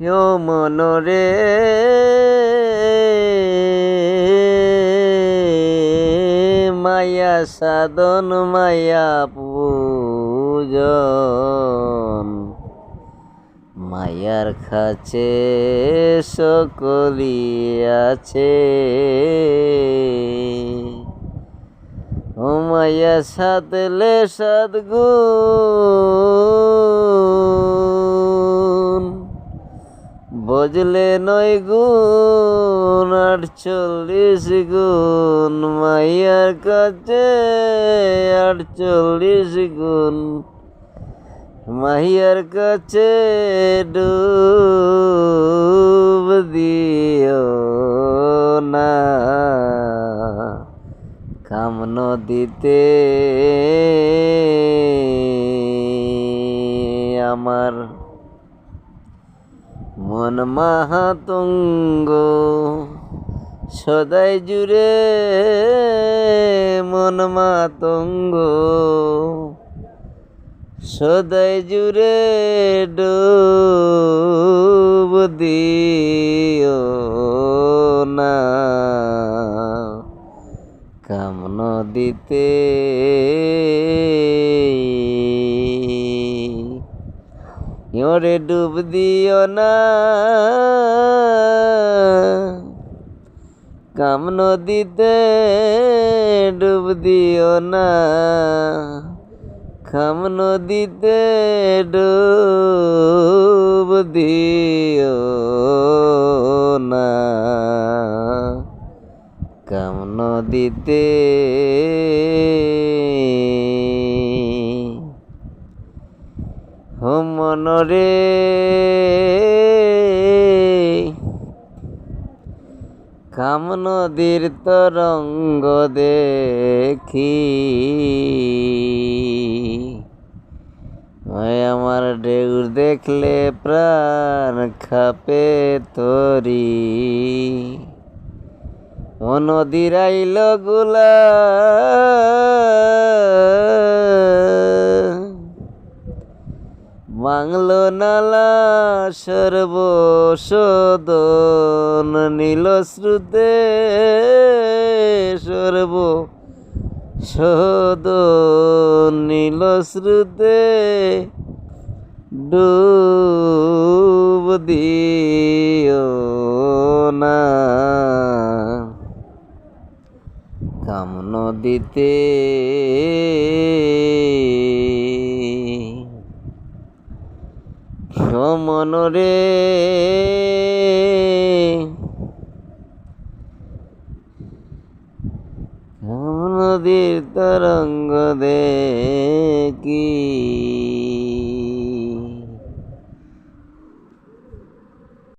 ও মনরে মায়া সাধন মায়া পূজন। মায়ার কাছে সকলি আছে। ও মায়া সাতলে সদ্গুণ বজলে নয় গুণ, আটচল্লিশ গুণ, মাইয়ার কাছে আটচল্লিশ গুণ। মাহিয়ার কাছে ডুব দিও না। কাম নদীতে আমার মাহাতঙ্গ। সদাই জুড়ে মন মাতঙ্গ। সদাই জুড়ে ডুব দিও না। কাম নদীতে ওরে ডুব দিও না। কাম নদীতে ডুব দিও না। খাম নদীতে ডুব দিও না। কাম নদীতে হো মনরে। কাম নদীর তরঙ্গ দেখি। আমার ঢেউ দেখলে প্রাণ খাপে তরি। ও নদীর আইলগুলা। বাংলো নালা সর্বশোদন নীল শ্রুতে সর্ব শোদন নীল শ্রুতে ডুব দিও না। কাম নদীতে মনরে নদীর তরঙ্গ দেখি।